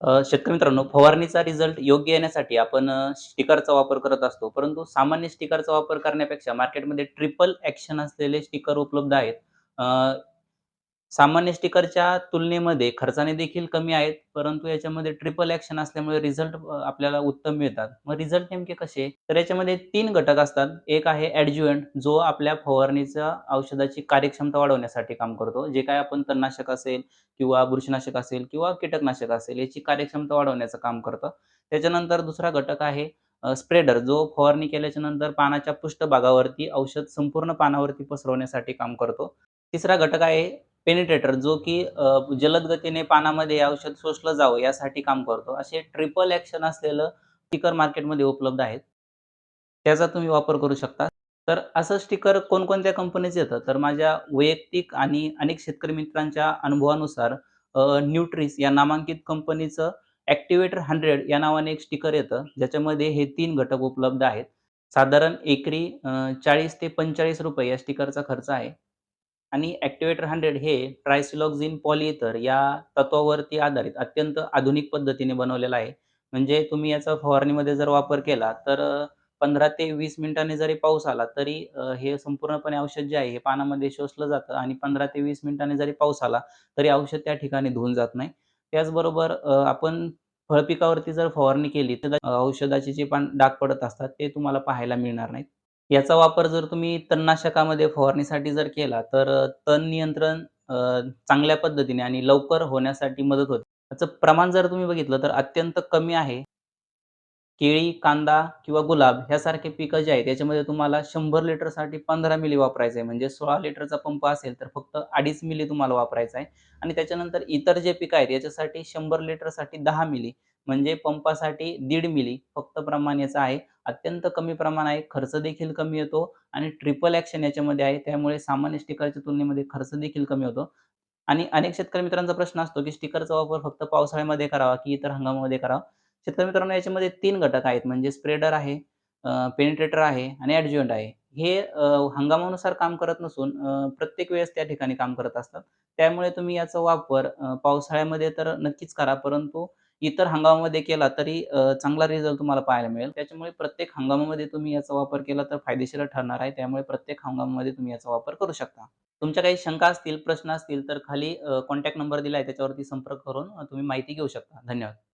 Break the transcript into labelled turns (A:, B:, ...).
A: शेतकरी मित्रांनो, फवारणीचा रिझल्ट योग्य येण्यासाठी आपण स्टिकरचा वापर करत असतो. परंतु सामान्य स्टिकरचा वापर करण्यापेक्षा मार्केटमध्ये ट्रिपल ऍक्शन असलेले स्टिकर उपलब्ध आहेत. सामान्य स्टिकरच्या तुलनेमध्ये खर्चाने देखील कमी आहेत, परंतु याच्यामध्ये ट्रिपल ॲक्शन असल्यामुळे रिझल्ट आपल्याला उत्तम मिळतात. मग रिझल्ट नेमके कसे? तर याच्यामध्ये तीन घटक असतात. एक आहे ॲडज्युव्हंट जो आपल्या फवारणीच्या औषधाची कार्यक्षमता वाढवण्यासाठी काम करतो. जे काय आपण तणनाशक असेल किंवा बुरशीनाशक असेल किंवा कीटकनाशक असेल याची कार्यक्षमता वाढवण्याचं काम करतं. त्याच्यानंतर दुसरा घटक आहे स्प्रेडर जो फवारणी केल्याच्यानंतर पानाच्या पृष्ठभागावरती औषध संपूर्ण पानावरती पसरवण्यासाठी काम करतो. तिसरा घटक आहे पेनिट्रेटर जो की जलद गतीने पानामध्ये औषध शोषलं जावं यासाठी काम करतो. असे ट्रिपल ॲक्शन असलेलं स्टिकर मार्केटमध्ये उपलब्ध आहेत. त्याचा तुम्ही वापर करू शकता. तर असं स्टिकर कोणकोणत्या कंपनीचं येतं? तर माझ्या वैयक्तिक आणि अनेक शेतकरी मित्रांच्या अनुभवानुसार न्यूट्रिस या नामांकित कंपनीचं ॲक्टिवेटर हंड्रेड या नावाने एक स्टिकर येतं, ज्याच्यामध्ये हे तीन घटक उपलब्ध आहेत. साधारण एकरी चाळीस ते पंचेचाळीस रुपये या स्टिकरचा खर्च आहे. आणि ॲक्टिवेटर हंड्रेड हे ट्रायसिलॉक्झिन पॉलिएथर या तत्वावरती आधारित अत्यंत आधुनिक पद्धतीने बनवलेलं आहे. म्हणजे तुम्ही याचा फवारणीमध्ये जर वापर केला तर पंधरा ते वीस मिनिटांनी जरी पाऊस आला तरी हे संपूर्णपणे औषध जे आहे हे पानामध्ये शोषलं जातं आणि 15 ते वीस मिनिटांनी जरी पाऊस आला तरी औषध त्या ठिकाणी धुवून जात नाही. त्याचबरोबर आपण फळपिकावरती जर फवारणी केली तर औषधाचे जे पण डाग पडत असतात ते तुम्हाला पाहायला मिळणार नाहीत. याचा वापर जर तुम्ही तणनाशकामध्ये फवारणीसाठी जर केला तर तण नियंत्रण चांगल्या पद्धतीने आणि लवकर होण्यासाठी मदत होते. त्याचं प्रमाण जर तुम्ही बघितलं तर अत्यंत कमी आहे. केळी, कांदा किंवा गुलाब ह्यासारखे पिकं जे आहेत याच्यामध्ये तुम्हाला शंभर लिटरसाठी 15 मिली वापरायचं आहे. म्हणजे 16 लिटरचा पंप असेल तर फक्त 2.5 मिली तुम्हाला वापरायचा आहे. आणि त्याच्यानंतर इतर जे पिकं आहेत याच्यासाठी शंभर लिटरसाठी दहा मिली म्हणजे पंपासाठी दीड मिली फक्त प्रमाण याचं आहे. अत्यंत कमी प्रमाण आहे. खर्च देखील कमी येतो आणि ट्रिपल ॲक्शन याच्यामध्ये आहे. त्यामुळे सामान्य स्टिकरच्या तुलनेमध्ये खर्च देखील कमी होतो. आणि अनेक शेतकरी मित्रांचा प्रश्न असतो, की स्टिकरचा वापर फक्त पावसाळ्यामध्ये करावा की इतर हंगामामध्ये करावा? शेतकरी मित्रांनो याच्यामध्ये तीन घटक आहेत म्हणजे स्प्रेडर आहे, पेनिट्रेटर आहे आणि ॲडज्युव्हंट आहे. हे हंगामानुसार काम करत नसून प्रत्येक वेळेस त्या ठिकाणी काम करत असतात. त्यामुळे तुम्ही याचा वापर पावसाळ्यामध्ये तर नक्कीच करा, परंतु इतर हंगामामध्ये केला तरी चांगला रिझल्ट तुम्हाला पाहायला मिळेल. त्याच्यामुळे प्रत्येक हंगामामध्ये तुम्ही याचा वापर केला तर फायदेशीर ठरणार आहे. त्यामुळे प्रत्येक हंगामामध्ये तुम्ही याचा वापर करू शकता. तुमच्या काही शंका असतील, प्रश्न असतील तर खाली कॉन्टॅक्ट नंबर दिला आहे त्याच्यावरती संपर्क करून तुम्ही माहिती घेऊ शकता. धन्यवाद.